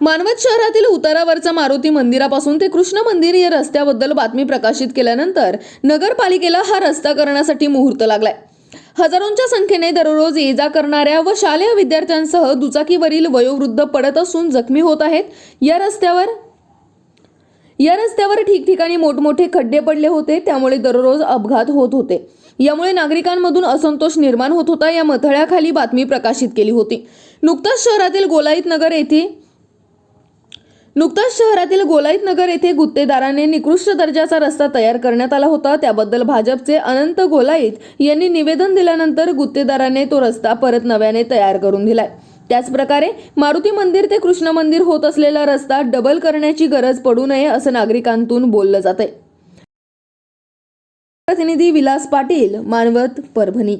मानवत शहरातील उतारावरचा मारुती मंदिरापासून ते कृष्ण मंदिर या रस्त्याबद्दल बातमी प्रकाशित केल्यानंतर नगरपालिकेला हा रस्ता करण्यासाठी मुहूर्त लागलाय. हजारोंच्या संख्येने दररोज ये जा करणाऱ्या व शालेय विद्यार्थ्यांसह दुचाकीवरील वयोवृद्ध पडत असून जखमी होत आहेत. या रस्त्यावर या रस्त्यावर ठिकठिकाणी मोठमोठे खड्डे पडले होते. त्यामुळे दररोज अपघात होत होते. यामुळे नागरिकांमधून असंतोष निर्माण होत होता. या मथळ्याखाली बातमी प्रकाशित केली होती. नुकताच शहरातील गोलाईत नगर येथे नुकताच शहरातील गोलाईत नगर येथे गुत्तेदाराने निकृष्ट दर्जाचा रस्ता तयार करण्यात आला होता. त्याबद्दल भाजपचे अनंत गोलाईत यांनी निवेदन दिल्यानंतर गुत्तेदाराने तो रस्ता परत नव्याने तयार करून दिलाय. त्याचप्रकारे मारुती मंदिर ते कृष्ण मंदिर होत असलेला रस्ता डबल करण्याची गरज पडू नये असं नागरिकांतून बोललं जात प्रतिनिधी विलास पाटील मानवत परभणी.